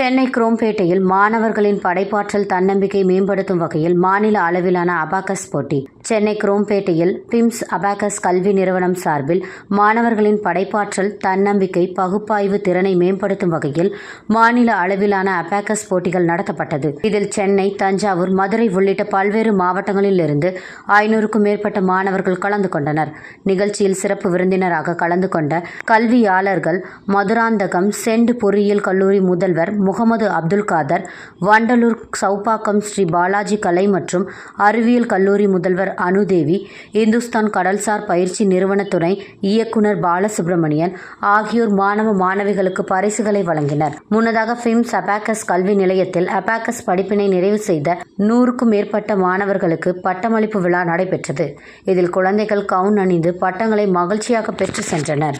சென்னை குரோம்பேட்டையில் மாணவர்களின் படைப்பாற்றல் தன்னம்பிக்கை மேம்படுத்தும் வகையில் மாநில அளவிலான அபாகஸ் போட்டி. சென்னை குரோம்பேட்டையில் பிம்ஸ் அபாகஸ் கல்வி நிறுவனம் சார்பில் மாணவர்களின் படைப்பாற்றல் தன்னம்பிக்கை பகுப்பாய்வு திறனை மேம்படுத்தும் வகையில் மாநில அளவிலான அபாகஸ் போட்டிகள் நடத்தப்பட்டது. இதில் சென்னை தஞ்சாவூர் மதுரை உள்ளிட்ட பல்வேறு மாவட்டங்களில் இருந்து ஐநூறுக்கும் மேற்பட்ட மாணவர்கள் கலந்து கொண்டனர். நிகழ்ச்சியில் சிறப்பு விருந்தினராக கலந்து கொண்ட கல்வியாளர்கள் மதுராந்தகம் செண்டு பொறியியல் கல்லூரி முதல்வர் முகமது அப்துல் காதர் வண்டலூர் சௌப்பாக்கம் ஸ்ரீ பாலாஜி கலை மற்றும் அறிவியல் கல்லூரி முதல்வர் அனுதேவி இந்துஸ்தான் கடல்சார் பயிற்சி நிறுவன துணை இயக்குனர் பாலசுப்ரமணியன் ஆகியோர் மாணவ மாணவிகளுக்கு பரிசுகளை வழங்கினர். முன்னதாக பிம்ஸ் அபாக்கஸ் கல்வி நிலையத்தில் அபாக்கஸ் படிப்பினை நிறைவு செய்த நூறுக்கும் மேற்பட்ட மாணவர்களுக்கு பட்டமளிப்பு விழா நடைபெற்றது. இதில் குழந்தைகள் கவுன் அணிந்து பட்டங்களை மகிழ்ச்சியாக பெற்று சென்றனர்.